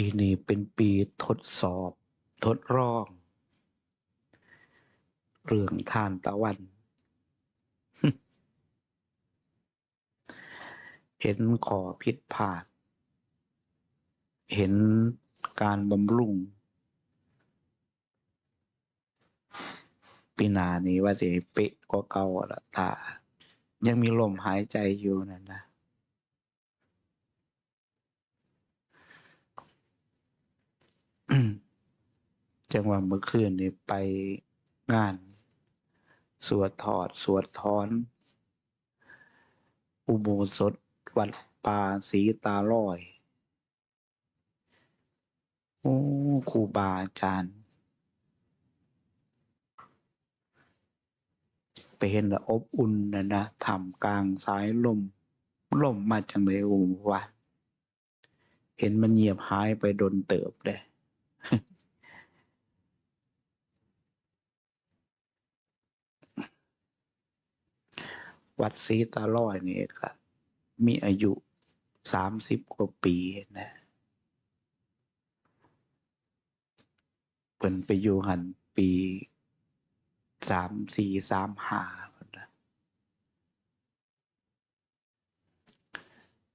ปีนี้เป็นปีทดสอบ ทดลอง เรื่องทานตะวัน เห็นขอผิดพลาด เห็นการบำรุง ปีหนานี้ว่าจะเป๊ะกว่าเก่าละตา ยังมีลมหายใจอยู่นั่นนะ จังหวะเมื่อคืนนี่ไปงาน สวดถอด สวดถอน อุโบสถวัดป่าสีตาลอย โอ้ครูบาอาจารย์ ไปเห็นแล้วอบอุ่นนะนะทำกลางสายลมลมมาจังเลยโอ้ว่าเห็นมันเงียบหายไปโดนเติบเลย วัดศรีตาลอยนี่ก็มีอายุสามสิบกว่าปีนะเพิ่นไปอยู่หันปีสามสี่สามห้า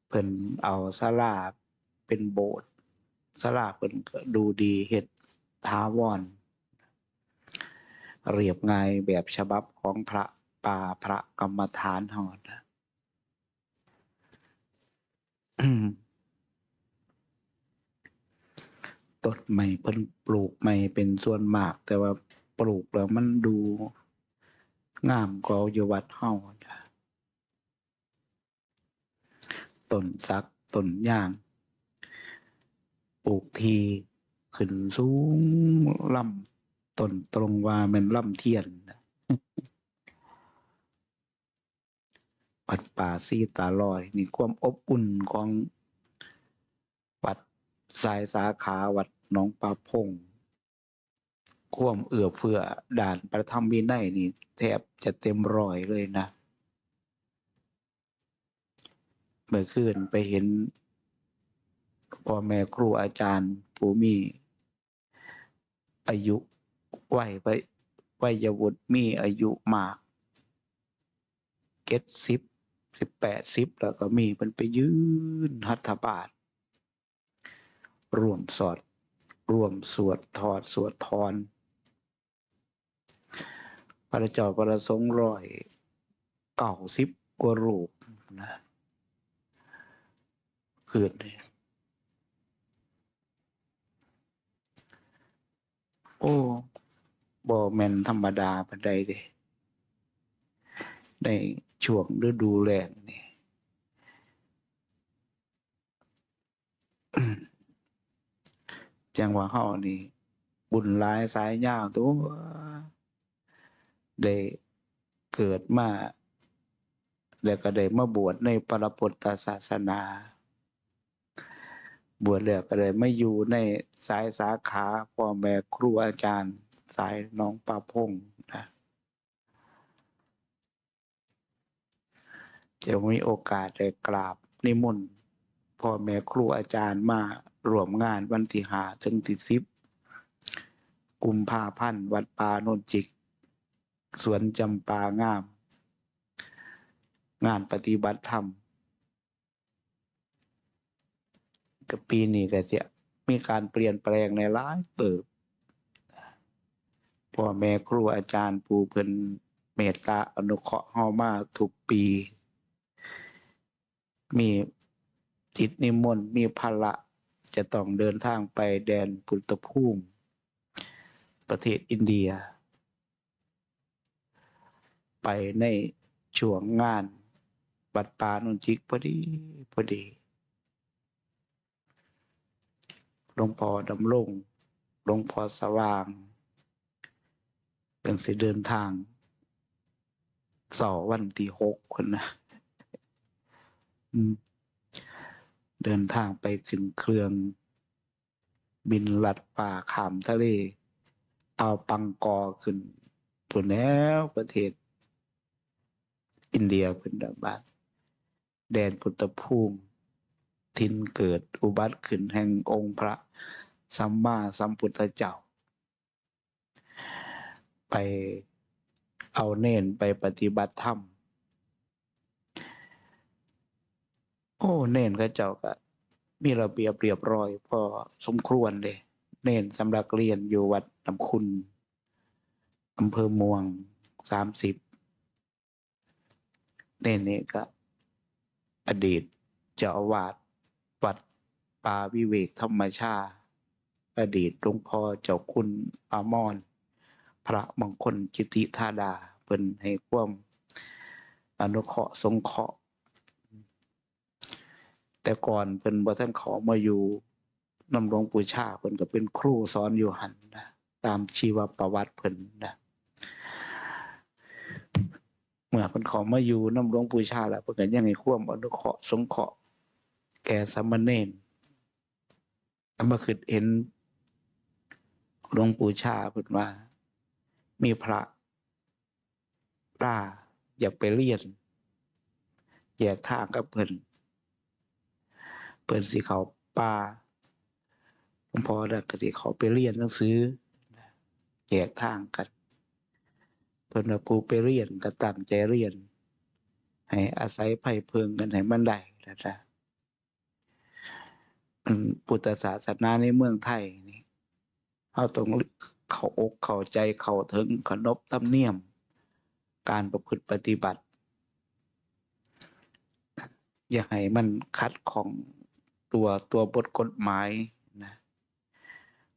เพิ่นเอาศาลาเป็นโบสถ์ ศาลากเพิ่นดูดีเฮ็ดท้าวรเรียบง่ายแบบฉบับของพระป่าพระกรรมฐานหอดต้นใหม่เพิ่นปลูกใหม่เป็นส่วนมาก แต่ว่าปลูกแล้วมันดูงามกว่าอยู่วัดเฮาจ้ะต้นสักต้นย่าง ปลูกทีขึ้นสูงลำต้นตรงว่ามันลำเทียนนะวัดป่าซีตาลอย นี่ความอบอุ่นของวัดสายสาขาวัดหนองปลาพงความเอื้อเฟื้อด่านประธรรมวินัยนี่ แทบจะเต็มรอยเลยนะ เมื่อคืนไปเห็น พ่อแม่ครูอาจารย์ผู้มีอายุวัยไปวัยวุฒิมีอายุมากเก็ดสิบสิบแปดสิบแล้วก็มีมันไปยืนหัตถบาทรวมสอดรวมสวดถอดสวดทอนพระเจ้าประสงค์ร้อยเก่าสิบกว่ารูปนะคืนนี้ โอ้บอแมนธรรมดาปานใดเด้ในช่วงฤดูแล้งนี่จังหวะเฮานี่ บุญหลายสายยาวตัวได้เกิดมา แล้วก็ได้มาบวชในพระพุทธศาสนา บวชแล้วก็ได้มาอยู่ในสายสาขาพ่อแม่ครูอาจารย์ สายน้องปาพงนะจะมีโอกาสได้กราบนิมนต์พ่อแม่ครูอาจารย์มารวมงานวันที่หาถึงที่สิบกุมภาพันธ์วัดป่าโนนจิก สวนจำปางาม งานปฏิบัติธรรม กับปีนี้ก็จะมีการเปลี่ยนแปลงในหลายเติบพ่อแม่ครูอาจารย์ผู้เพิ่นเมตตาอนุเคราะห์เฮามาทุกปี มีจิตนิมนต์มีภาระจะต้องเดินทางไปแดนพุทธภูมิ ประเทศอินเดีย ไปในช่วงงาน บัดปานุนจิกพอดี พอดีห ลวงพ่อดำรงหลวงพ่อสว่างยังสิเดินทางเสาร์วันที่หกคนนะเดินทางไปขึ้นเครื่อง บินลัดป่าขามทะเล เอาปังกอขึ้นตัวแล้วประเทศ อินเดียเป็นดับบ้านแดนพุทธภูมิ ทินเกิดอุบัติขึ้นแห่งองค์พระสัมมาสัมพุทธเจ้า ไปเอาเน้นไปปฏิบัติธรรม โอ้เน้นก็เจ้าก็มีระเบียบเรียบร้อย พอสมควรเลย เน้นสำหรับเรียนอยู่วัดน้ำคุณอำเภอเม่วงสามสิบเน้นนี่ก็อดีตเจ้าอาวาส วัดป่าวิเวกธรรมชาติอดีตหลวงพ่อเจ้าคุณอามอน พระมงคลจิติธาดาเพิ่นให้ความอนุเคราะห์สงเคราะห์ แต่ก่อนเพิ่นบ่ทันขามาอยู่นำหลวงปู่ชาเพิ่นก็เป็นครูสอนอยู่หันนะตามชีวประวัติเพิ่นนะเมื่อเพิ่นขอมาอยู่นำหลวงปู่ชาแล้วเพิ่นก็ยังให้ความอนุเคราะห์สงเคราะห์ แก่สามเณรอามาคิดเห็นหลวงปู่ชาเพิ่นว่า มีพระล่าอยากไปเรียนแยกทางกับเพิ่นเปิดสิเขาป่าหลวงพ่อแล้วก็สิเขาไปเรียนหนังสือแยกทางกันเพิ่นว่าผู้ไปเรียนก็ตั้งใจเรียน ให้อาศัยไผ่เพิงกันให้มันได้นะจ๊ะ พุทธศาสนาในเมืองไทยนี่เอาต้องเข้าอกเข้าใจเข้าถึงขนบธรรมเนียม การประพฤติปฏิบัติ อย่าให้มันคัดของตัวตัวบทกฎหมายนะ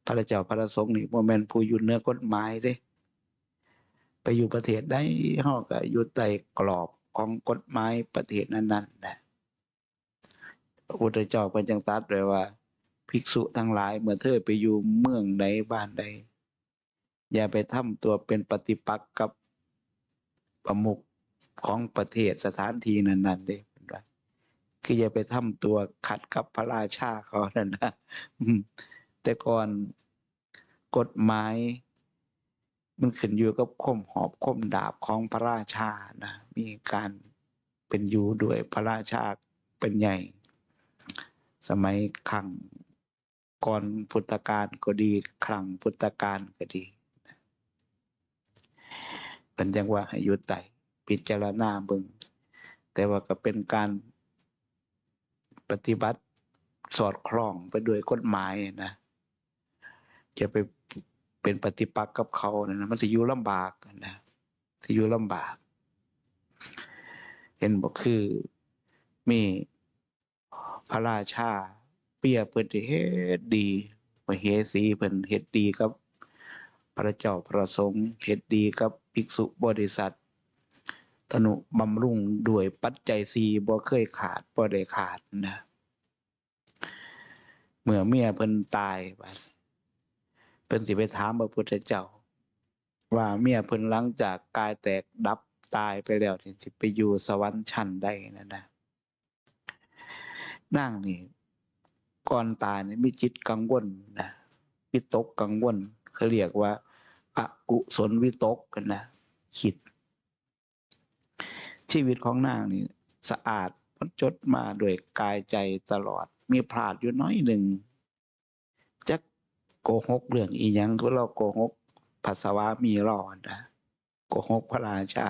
พระเจ้าพระสงฆ์นี่บ่แม่นผู้อยู่เนื้อกฎหมายเด้ ไปอยู่ประเทศใดเฮาก็อยู่ใต้กรอบของกฎหมายประเทศนั้นๆนะ พระพุทธเจ้าเพิ่นจังตรัสไว้ว่า ภิกษุทั้งหลายเมื่อเธอไปอยู่เมืองใดบ้านใด อย่าไปทำตัวเป็นปฏิปักษ์กับประมุขของประเทศสถานที่นั้นๆเด้เพิ่นว่าคืออย่าไปทำตัวขัดกับพระราชาเขานั่นนะแต่ก่อนกฎหมายมันขึ้นอยู่กับคมหอบคมดาบของพระราชานะ มีการเป็นอยู่ด้วยพระราชาเป็นใหญ่ สมัยครั้งก่อนพุทธกาลก็ดีครั้งพุทธกาลก็ดีเป็นจังว่าให้หยุไต่พิจารณาเบิงแต่ว่าก็เป็นการปฏิบัติสอดคล้องไปด้วยกฎหมายนะ จะไปเป็นปฏิปักษ์กับเขานะมันจะอยู่ลำบากนะจะอยู่ลำบาก เห็นบอกคือมี พระราชา เปียบเพิ่นเฮ็ดดีมเหสีเพิ่นเฮ็ดดีกับ พระเจ้าพระสงฆ์เฮ็ดดีกับภิกษุบริษัทธนุบำรุงด้วยปัจจัยสีบ่เคยขาดบ่ได้ขาดนะเมื่อเมียเพิ่นตายไปเพิ่นสิไปถามพระพุทธเจ้า ว่าเมียเพิ่นหลังจากกายแตกดับตายไปแล้วสิไปอยู่สวรรค์ชั้นใดนั่นนะ นางนี่ก่อนตายนี่มีจิตกังวลนะวิตกกังวลเขาเรียกว่าอกุศลวิตกกันนะคิด ชีวิตของนางนี่สะอาดมันจดมาด้วยกายใจตลอด มีพลาดอยู่น้อยหนึ่งจักโกหกเรื่องอีหยังก็เราโกหกปัสสาวะมีรอดนะโกหกพระราชา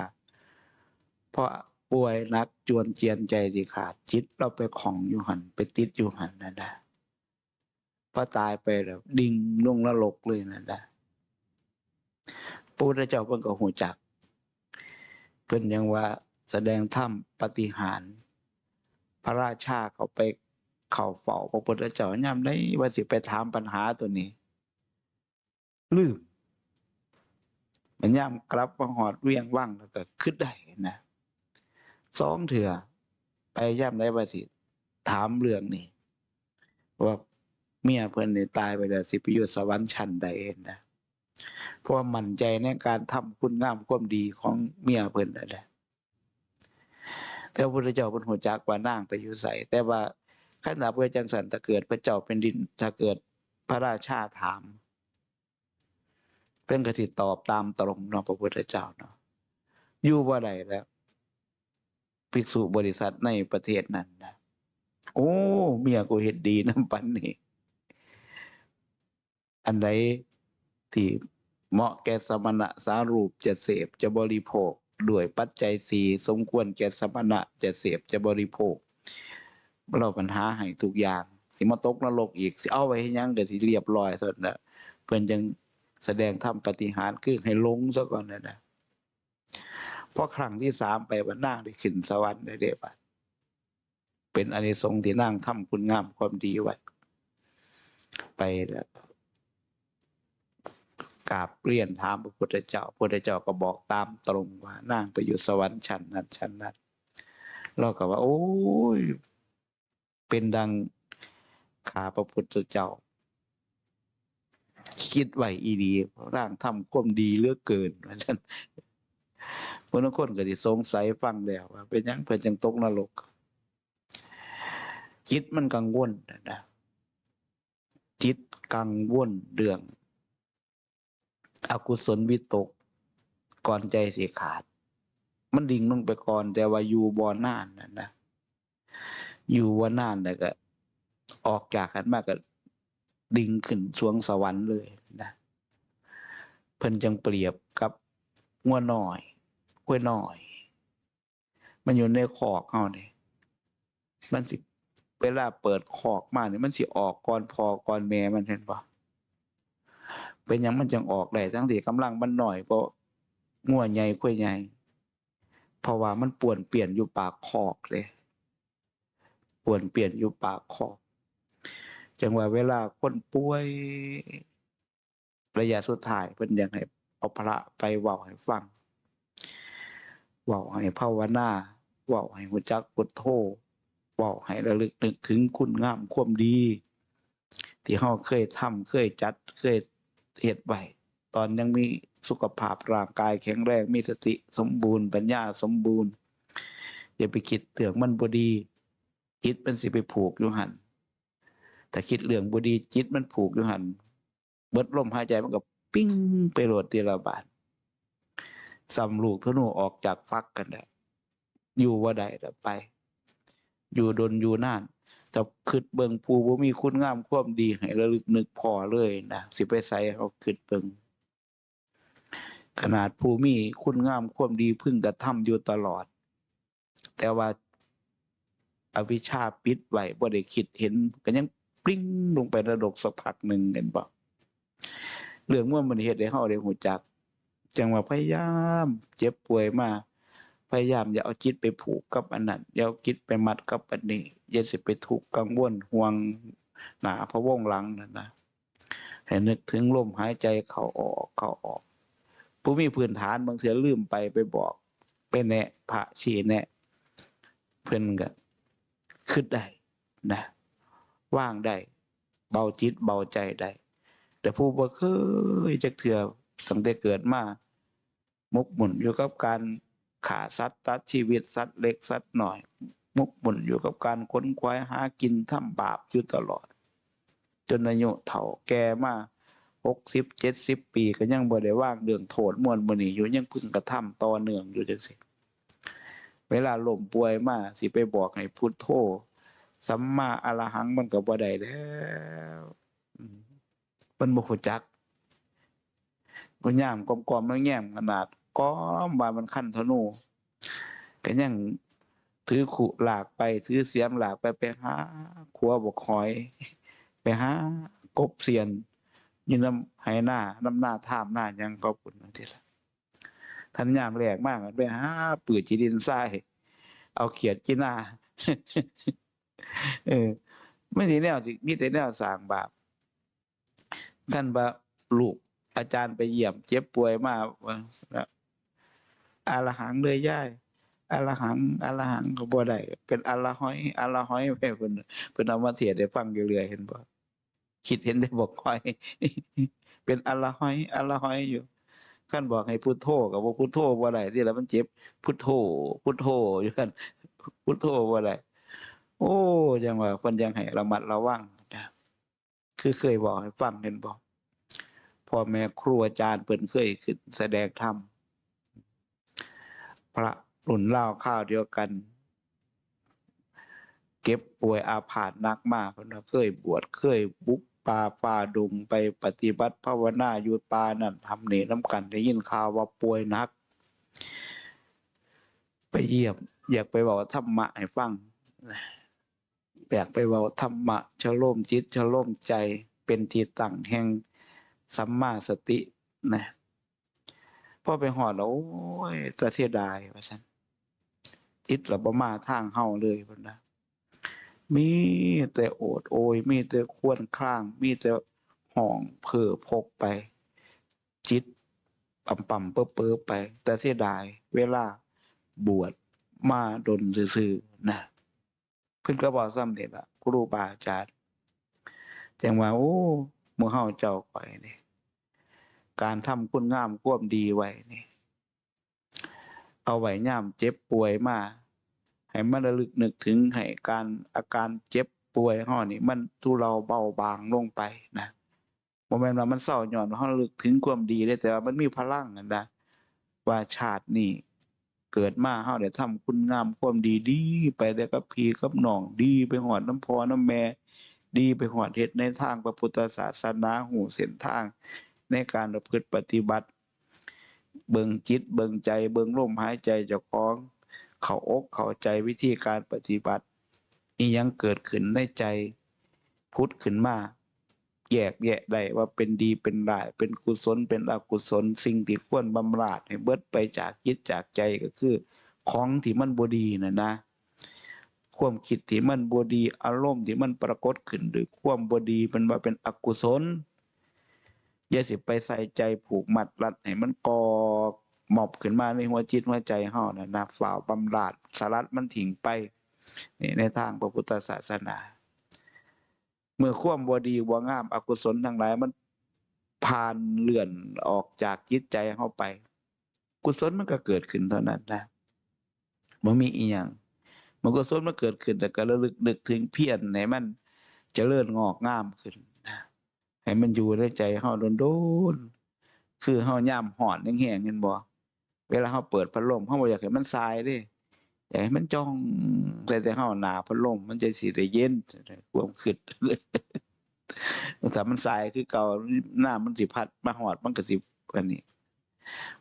เพราะ ป่วยนักจวนเจียนใจสิขาด จิตเราไปของอยู่หันไปติดอยู่หันนั่นนะพอตายไปแล้วดิ่งลงนรกเลยนั่นนะพระพุทธเจ้าเพิ่นก็หูจักเพิ่นยังว่าแสดงธรรมปฏิหารพระราชาเขาไปเข้าเฝ้าพระพุทธเจ้าย่ำได้ว่าสิไปถามปัญหาตัวนี้ ลืมมันย่ำกลับมาหอดเวียงว่างแล้วก็ขึ้นได้นะ สองเถื่อ ไปย่ำได้ว่าสิ ถามเรื่องนี้ว่าเมียเพิ่อนนี่ตายไปแล้วสิไปอยู่สวรรค์ชั้นใดเอ็นะเพราะว่ามั่นใจในการทำคุณงามความดีของเมียเพิ่อนนั่นแหละแต่พระพุทธเจ้าเพิ่นหัวจักว่านางไปอยู่ใส่แต่ว่าขันธาเพื่อจังสันถ้าเกิดพระเจ้าเป็นดินถ้าเกิดพระราชาถามเพิ่นก็สิตอบตามตรงเนาะพระพุทธเจ้าเนาะอยู่บ่ได้แล้ว ภิกษุบริษัทในประเทศนั้นนะโอ้เมียกูเฮ็ดดีน้ำปันนี่อันใดที่เหมาะแก่สมณะสารูปจะเสพจะบริโภคด้วยปัจจัยสี่สมควรแก่สมณะจะเสพจะบริโภคเราปัญหาให้ทุกอย่าง สิมาตกนรกอีกสิเอาไว้ให้ยังเดี๋ยวสิเรียบร้อยเถิดนะเพิ่นจังแสดงทำปฏิหารย์คือให้ลงซะก่อนนะนะ เพราะครั้งที่สามไปวันนางได้ขึ้นสวรรค์ได้เด้บัดเป็นอานิสงส์ที่นางทำคุณงามความดีไว้ไปแล้วกราบเรียนถามพระพุทธเจ้าพระพุทธเจ้าก็บอกตามตรงว่านางไปอยู่สวรรค์ชั้นนั้นชั้นนั้นเราก็ว่า โอ้ย เป็นดังขาพระพุทธเจ้า คิดไว้อีดีร่างทำความดีเลือกเกินว่าซั่น บางคนก็สิสงสัยฟังแล้วว่าเป็นยังเพิ่นจังตกนรกจิตมันกังวลนะนะจิตกังวลเรื่อง อกุศลวิตก ก่อนใจเสิขาด มันดิ่งลงไปก่อน แต่ว่าอยู่บ่นานนะนะอยู่ว่านานแล้วก็ ออกจากกันมากก็ดิ่งขึ้นสวงสวรรค์เลยนะเพิ่นจังเปรียบกับงัวน้อย กล้วยน้อย มันอยู่ในคอกเฮาเนี่ยมันสิเวลาเปิดคอกมาเนี่ยมันสิออกก่อนพอก่อนแม่มันเห็นปะเป็นยังมันจังออกได้ทั้งที่กำลังมันหน่อยก็งัวใหญ่กล้วยใหญ่เพราะว่ามันป่วนเปลี่ยนอยู่ปากคอกเลยป่วนเปลี่ยนอยู่ปากคอกจังว่าเวลาคนป่วยระยะสุดท้ายเพิ่นยังให้เอาพระไปเว้าให้ฟัง เว้าให้ภาวนาเว้าให้รู้จักพุทโธเว้าให้ระลึกนึกถึงคุณงามความดี ที่เฮาเคยทำเคยจัดเคยเฮ็ดไว้ตอนยังมีสุขภาพร่างกายแข็งแรงมีสติสมบูรณ์ปัญญาสมบูรณ์อย่าไปคิดเรื่องมันบ่ดี จิตมันสิไปผูกอยู่หันถ้าคิดเรื่องบ่ดีจิตมันผูกอยู่หันเบิดลมหายใจมันก็ปิ้งไปโลดทีละบาท สำลูกธนูออกจากฟักกันแล้วอยู่ว่าใดแล้วไป อยู่ดนอยู่นานแต่คิดเบิงผู้บ่มีคุณงามความดีให้ระลึกนึกพอเลยนะสิไปใส่เอาคิดเบิงขนาดผู้มีคุณงามความดีพึ่งกระทำอยู่ตลอด แต่ว่าอวิชาปิดไว้บ่ได้คิดเห็นก็ยังปลิ้งลงไประดกสักพักหนึ่งเห็นบ่เรื่องว่ามันเฮ็ดให้เฮาได้ฮู้จัก จังว่าพยายามเจ็บป่วยมาพยายามอย่าเอาจิตไปผูกกับอันนั้นอย่าเอาจิตไปมัดกับอันนี้อย่าสิไปทุกกังวลห่วงหนาพะวงหลังนั่นนะให้นึกถึงลมหายใจเข้าออกเข้าออก ผู้มีพื้นฐานบางเทื่อลืมไปไปบอกไปแนะพระชี้แนะเพิ่นก็คิดได้นะว่างได้เบาจิตเบาใจได้แต่ผู้บ่เคยจักเทื่อตั้งแต่เกิดมา มุกหมุนอยู่กับการขาสัตว์ตัดชีวิตสัตว์เล็กสัตว์หน่อย มุกหมุนอยู่กับการค้นคว้าหากินทำบาปอยู่ตลอด จนอายุเฒ่าแก่มาหกสิบเจ็ดสิบปีก็ยังบ่ได้ว่างเรื่องโทษมวนบ่นี้อยู่ยังพึ่งกระทำต่อเนื่องอยู่จังซี่เวลาล้มป่วยมาสิไปบอกให้พุทโธสัมมาอรหังมันก็บ่ได้แล้วมันบ่รู้จักบ่ย่ามกอมๆแล้วแง้มขนาด ก้อมว่ามันคันธนูก็ยังถือขุหลากไปถือเสียมหลากไปไปหาขัวบกหอย ไปหากบเสียนยู่น้ำไหหน้าน้ำหน้าท่ามหน้ายังก็ปุ่นนั่นทีละท่านยามแรกมากไปหาปืดจีดินทรายเอาเขียดจีหน้าเออไม่ใช่แนวสิมีแต่แนวสร้างบาปท่านว่าลูกอาจารย์ไปเยี่ยม เจ็บป่วยมาว่า อาลหังเลยย่ายอลหังอลหังก็บ่ได้เป็นอลห้อยอลห้อยไปเพิ่นเพิ่นเอามาเทศน์ให้ฟังอยู่เรื่อยเห็นบ่คิดเห็นได้บอกค่อย เป็นอลห้อยอลห้อยอยู่คันบอกให้พุทโธก็บ่พุทโธบ่ได้ที่แล้วมันเจ็บพุทโธพุทโธอยู่คั่นพุทโธบ่ได้โอ้จังว่าเพิ่นยังให้ระมัดระวังนะคือเคยบอกให้ฟังเห็นบ่พ่อแม่ครูอาจารย์เพิ่นเคยขึ้นแสดงธรรม พระรุ่นเล่าข้าวเดียวกัน เก็บป่วยอาพาธนักมากเพิ่นว่าเคยบวชเคยบุกป่าฝ่าดุงไปปฏิบัติภาวนาอยู่ป่านั่นทำนี่น้ำกันได้ยินข่าวว่าป่วยนัก ไปเยี่ยมอยากไปบอกธรรมะให้ฟังอยากไปบอกธรรมะชโลมจิตชโลมใจเป็นที่ตั้งแห่งสัมมาสตินะ พอไปหอดแล้วโอ้ยจะเสียดายว่าฉันจิตเราบ่มาทางเฮาเลยพุ่นนะมีแต่โอดโอย มีแต่ควรคร้าง มีแต่ห่องเพ้อพกไป จิตปั่มปั่มเป้อเป้อไป แต่เสียดาย เวลาบวชมาดนซื่อๆนะเพิ่นก็บอกซ้ำเด็ดละครูบาอาจารย์จังว่า โอ้หมู่เฮาเจ้าข่อยนี่ การทำคุณงามควมดีไว้นี่ เอาไว้ย่ามเจ็บป่วยมาให้มันระลึกนึกถึงให้การอาการเจ็บป่วยเฮานี่มันทุเลาเบาบางลงไปนะบ่แม่นว่ามันเศร้าหย่อนว่าเฮาระลึกถึงความดีได้แต่ว่ามันมีพลังนั่นนะว่าชาตินี้เกิดมาเฮาได้ทำคุณงามความดีดีไปแต่กับพี่กับน้องดีไปหอดน้ำพอน้ำแม่ดีไปหอดเฮ็ดในทางพระพุทธศาสนาหูเส้นทาง ในการประพฤติปฏิบัติ เบิ่งจิต เบิ่งใจ เบิ่งลมหายใจเจ้าของ เข้าอกเข้าใจวิธีการปฏิบัติอียังเกิดขึ้นในใจพุทธขึ้นมาแยกแยะได้ว่าเป็นดีเป็นร้าย เป็นกุศลเป็นอกุศล สิ่งที่ควรบำราดให้เบิดไปจากจิตจากใจก็คือ ของที่มันบ่ดีน่ะนะความคิดที่มันบ่ดีอารมณ์ที่มันปรากฏขึ้นหรือความบ่ดีมันว่าเป็นอกุศล อย่าสิไปใส่ใจผูกมัดรัดให้มันกอหมอบขึ้นมาในหัวจิตหัวใจเฮานะนะฝ่าวบำราดสลัดมันทิ้งไปนี่ในทางพระพุทธศาสนา เมื่อควมบดีบ่งามอกุศลทั้งหลายมันผ่านเลื่อนออกจากจิตใจเฮาไป กุศลมันก็เกิดขึ้นเท่านั้นนะบ่มีอีหยังมันกุศลมันเกิดขึ้นแต่ก็ระลึกนึกถึงเพียรให้มันจเจริญงอกงามขึ้น ให้มันอยู่ในใจเฮาโดนๆคือเฮายามฮ้อนแห้งๆเห็นบ่เวลาเฮาเปิดพัดลมเฮาบ่อยากให้มันทรายเด้อยากให้มันจ้องใส่แต่เฮาหน้าพัดลมมันจะสิได้เย็นความคิดถ้ามันทรายคือเก่าน้ำมันสิพัดมาฮอดมันก็สิอันนี้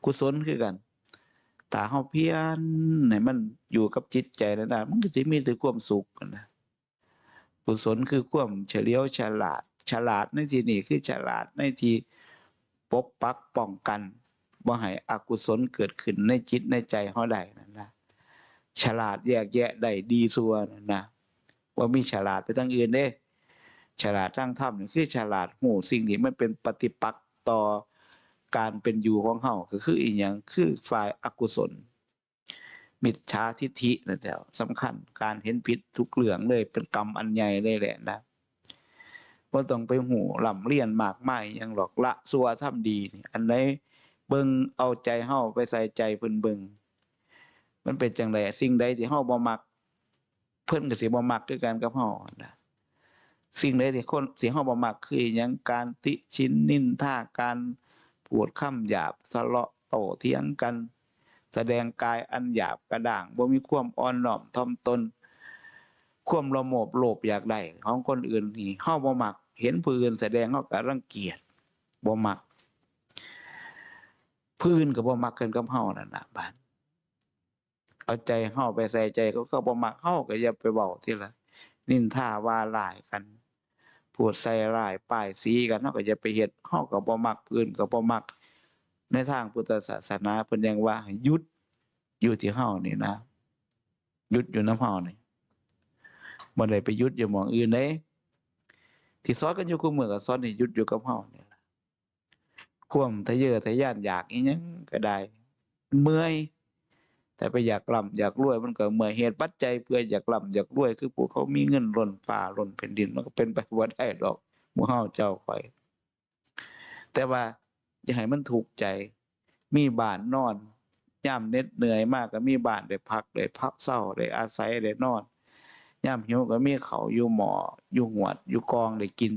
กุศลคือกันถ้าเฮาเพียรให้มันอยู่กับจิตใจนั่นน่ะมันก็สิมีแต่ความสุขนะกุศลคือความเฉลียวฉลาด ฉลาดในที่นี้คือฉลาดในที่ปกปักป้องกันบ่ให้อกุศลเกิดขึ้นในจิตในใจเฮาได้นั่นนะฉลาดแยกแยะได้ดีซัวนั่นนะว่ามีฉลาดไปทางอื่นเด้ ฉลาดทางธรรมนี่คือฉลาดหูสิ่งที่มันเป็นปฏิปักษ์ต่อการเป็นอยู่ของเฮาก็คืออีหยังคือฝ่ายอกุศล มิจฉาทิฐินั่นแหละสำคัญการเห็นผิดทุกเรื่องเลยเป็นกรรมอันใหญ่เลยแหละนะ บ่ต้องไปหูหล่ำเรียนมากมายยังหรอกละสัวทำดีนี่อันใดเบิ่งเอาใจเฮาไปใส่ใจเพิ่นเบิ่งมันเป็นจังไดสิ่งใดที่เฮาบ่มัก เพิ่นก็สิบ่มักคือกันกับเฮานะสิ่งใดที่คนที่เฮาบ่มักคือหยังการติชินนินทาการพูดคำหยาบทะเลาะโต้เถียงกัน แสดงกายอันหยาบกระด้างบ่มีความอ่อนน้อมถ่อมตนความละโมบโลภอยากได้ของคนอื่นนี่เฮาบ่มัก เห็นผู้อื่นแสดงเฮาก็รังเกียจบ่มักผู้อื่นก็บ่มักกันกับเฮานั่นนะบ้าดเอาใจเฮาไปใส่ใจเขาก็บ่มักเฮาก็อย่าไปเว้าทีละนินทาว่าร้ายกันพูดใส่ร้ายป้ายสีกันเฮาก็อย่าไปเฮ็ดเฮาก็บ่มักผู้อื่นก็บ่มัก ในทางพุทธศาสนาเพิ่นยังว่าหยุดอยู่ที่เฮานี่นะหยุดอยู่น้ำเฮานี่บ่ได้ไปหยุดอยู่หม้องอื่นเด้ ที่สอนกันอยู่คุมื้อก็สอนให้หยุดอยู่กับเฮานี่ล่ะความทะเยอทะยานอยากอีหยังก็ได้มันเมื่อยแต่ไปอยากร่ำอยากรวยมันก็เมื่อยเหตุปัจจัยเพื่ออยากร่ำอยากรวยคือพวกเขามีเงินล้นฟ้าล้นแผ่นดินมันก็เป็นไปบ่ได้ดอกหมู่เฮาเจ้าข่อยแต่ว่าอย่าให้มันถูกใจ มีบ้านนอนยามเน็ดเหนื่อยมากก็มีบ้านได้พักได้พักเศร้าได้อาศัยได้นอน ยามหิวก็มีเขาอยู่หม้ออยู่หวด อยู่กองได้กิน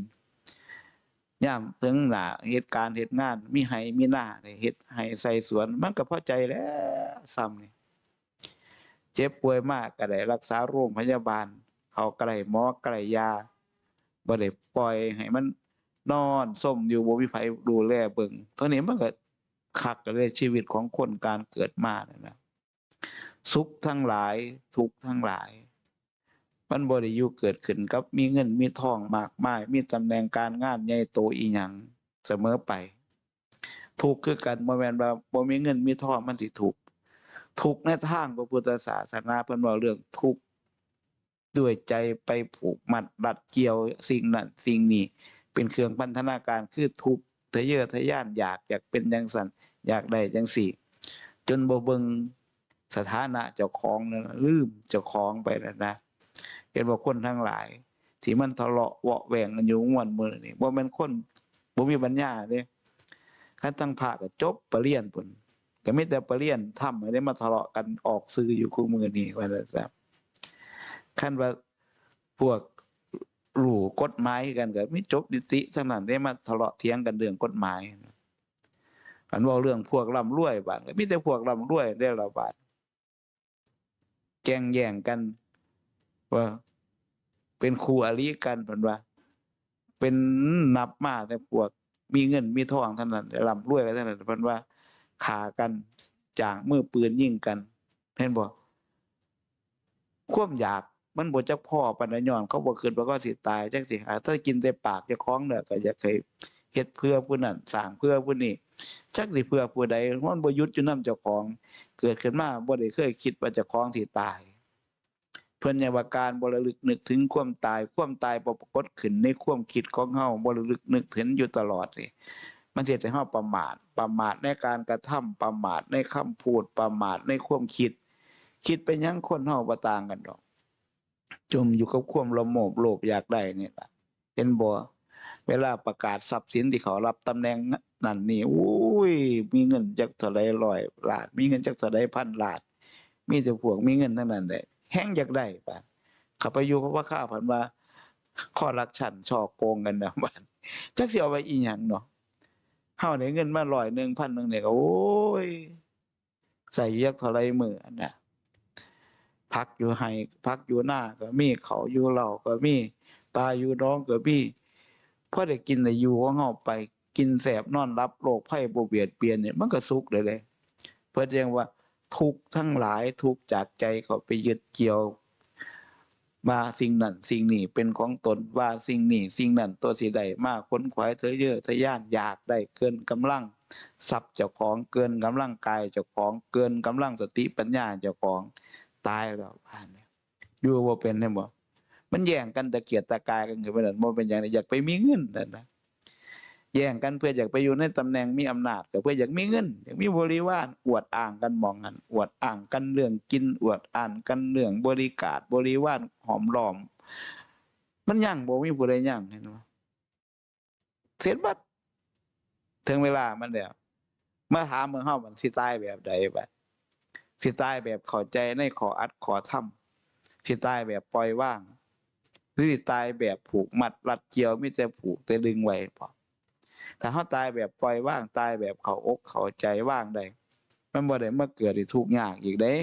ยามถึงหน้าเหตุการณ์เหตุงาน มีไห้มีหน้าได้เฮ็ดให้ใส่สวน มันก็พอใจแล้วซ้ำนี่เจ็บป่วยมากก็ได้รักษาโรงพยาบาล เขาใกล้หมอใกล้ยาบ่ได้ปล่อยให้มันนอนส้มอยู่บ่มีไผดูแลเบิ่งเท่านี้มันก็คักเลยชีวิตของคนการเกิดมานั่นนะสุขทั้งหลายทุกทั้งหลาย มันบ่ได้อยู่เกิดขึ้นกับมีเงินมีทองมากมาย มีตำแหน่งการงานใหญ่โตอีหยังเสมอไปทุกข์คือกันบ่แม่นว่าบ่มีเงินมีทองมันสิทุกข์ทุกข์ในทางพระพุทธศาสนาเพิ่นเว้าเรื่องทุกข์ด้วยใจไปผูกมัดรัดเกี่ยวสิ่งนั้นสิ่งนี้ เป็นเครื่องพันธนาการคือทุกข์ทะเยอทะยานอยากอยากเป็นจังซั่นอยากได้จังซี่ จนบ่เบิงสถานะเจ้าของนั่นลืมเจ้าของไปแล้วนะ ห็นว่าคนทั้งหลาย ที่มันทะเลาะเวาะแหว่งกันอยู่ม่วนมือนี่บ่แม่นคนบ่มีปัญญาเด้คันทั้งภาคก็จบปริญญาพุ่นก็มีแต่ปริญญาทำให้ได้มาทะเลาะกันออกสื่ออยู่คู่มือนี้ว่าซั่นซะคันว่าพวกรู้กฎหมายกันก็มีจบนิติทั้งนั้นได้มาทะเลาะเถียงกันเรื่องกฎหมายอันว้าเรื่องพวกร่ำรวยบาดก็มีแต่พวกร่ำรวยได้ละบาดแกงแย่งกัน ว่า เป็นครูอริกันเพิ่นว่า เป็นนับมาแต่พวก มีเงินมีทองเท่านั้นร่ำรวยกันเท่านั้นเพิ่นว่าขากันจางมือปืนยิงกันเห็นบ่ความอยากมันบ่จักพ่อปานใดย้อนเขาบ่คิดว่าเขาสิตายจักสิหาถ้ากินแต่ปากเจ้าของเนี่ยก็อยากให้เฮ็ดเพื่อผู้นั้นสร้างเพื่อผู้นี้จักสิเพื่อผู้ใดมันบ่หยุดอยู่นำเจ้าของ เกิดขึ้นมาบ่ได้เคยคิดว่าเจ้าของสิตาย เพิ่นยังว่าการบ่ระลึกนึกถึงความตาย ความตายบ่ปรากฏขึ้นในความคิดของเฮาบ่ระลึกนึกถึงอยู่ตลอดนี่มันเฮ็ดให้เฮาประมาท ประมาทในการกระทำประมาทในคำพูดประมาทในความคิด คิดไปหยังคนเฮาบ่ต่างกันดอก จมอยู่กับความละโมบโลภอยากได้นี่ล่ะเห็นบ่เวลาประกาศทรัพย์สินที่เขารับตำแหน่งนั่นนี่อุ้ย มีเงินจักเท่าใดร้อยล้านมีเงินจักเท่าใดพันล้านมีแต่พวกมีเงินทั้งนั้นแหละ แฮงอยากได้ปานเขาไปอยู่เพราะว่าข้าพันว่าข้อรักฉันช่อโกงกันนะบ้านจักสิเอาไว้อีหยังเนาะเฮาได้เงินมาร้อยหนึ่งพันหนึ่งเนี่ยก็โอ้ยใส่เยกเท่าไรมืออันน่ะพักอยู่ให้พักอยู่หน้าก็มีเขาอยู่เหล่าก็มีปลาอยู่น้องก็มีพอได้กินได้อยู่ของเฮาไปกินแสบนอนรับโรคภัยบ่เบียดเบียนเนี่ยมันก็สุขเลยเลยเพื่อเรียกว่า ทุกทั้งหลายทุกจากใจเขาไปยึดเกี่ยวว่าสิ่งนั้นสิ่งนี้เป็นของตนว่าสิ่งนี้สิ่งนั้นตัวสิใดมากค้นขวายเธอเยอะทะยานอยากได้เกินกำลังทรัพย์เจ้าของเกินกำลังกายเจ้าของเกินกำลังสติปัญญาเจ้าของตายแล้วผ่านเนี่ยอยู่บ่าเป็นได้บ่มันแย่งกันตะเกียกตะกายกันคือไปนั่นบ่เป็นอย่างนี้อยากไปมีเงินนั่นนะ แย่งกันเพื่ออยากไปอยู่ในตำแหน่งมีอำนาจก็เพื่ออยากมีเงินอยากมีบริวารอวดอ้างกันมองกันอวดอ้างกันเรื่องกินอวดอ้างกันเรื่องบริการบริวารหอมหลอม มันยั่งบ่มีผู้ใดยั่งเห็นบ่เสร็จบัดถึงเวลามันแล้วมาถามเมืองเฮามันสิตายแบบใดบัดสิตายแบบข้าใจในขออัดขอทำสิตายแบบปล่อยว่างหรือสิตายแบบผูกมัดรัดเกี่ยวมีแต่ผูกแต่ดึงไว้พอ ถ้าเขาตายแบบปล่อยว่างตายแบบเขาอกเขาใจว่างได้มันบ่ได้มาเกิดที่ทุกข์ยากอีกเด้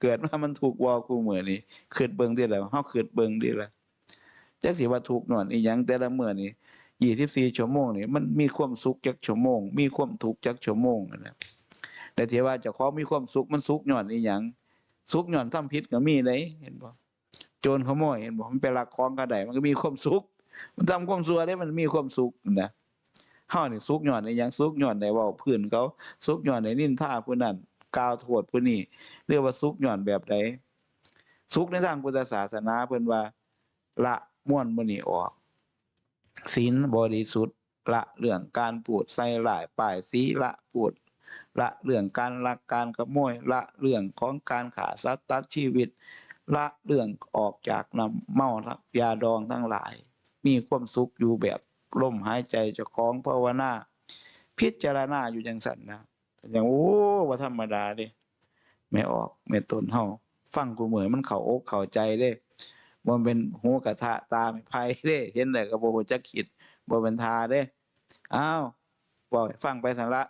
เกิดมามันทุกวอกูเหมือนี้คิดเบิงติแล้วเฮาคิดเบิงดิล่ะจักสิว่าทุกข์นอนอีหยังแต่ละเมื้อนี้24ชั่วโมงนี่มันมีความสุขจักชั่วโมง มีความทุกข์จักชั่วโมงนะแต่ที่ว่าจ้าของมีความสุขมันสุขย้อนอีหยังสุขย้อนทำผิดก็มีเด้เห็นบ่โจรขโมยเห็นบ่มันไปลักของก็ไดมันก็มีความสุข มันทำความชั่วได้มันมีความสุขนะเฮานี่สุกย้อนในยังสุกย้อนได้เว้าพื้นเขาสุกย้อนได้นินท่าผู้นั้นกล่าวโทษผู้นี้เรียกว่าสุกย้อนแบบใดสุกในทางพุทธศาสนาเพิ่นว่า ละม่วนมื้อนี้ออกศีลบริสุทธิ์ละเรื่องการพูดใส่ร้ายป้ายสีละพูดละเรื่องการลักการขโมยละเรื่องของการฆ่าสัตว์ตัดชีวิต ละเรื่องออกจากน้ำเมาทักยาดองทั้งหลาย มีความสุขอยู่แบบลมหายใจเจ้าของภาวนาพิจารณาอยู่จังสั่นนะอย่างโอ้ว่าธรรมดาเด้ไม่ออกไม่ตนเฮาฟังกูเหมือนมันเข่าอกเข่าใจเด้บ่เป็นหัวกระทะตาไม่ไพ่เด้เห็นได้ก็บ่ฮู้จักคิดบ่เป็นทาเด้อ้าวบ่อยฟังไปสั่นละ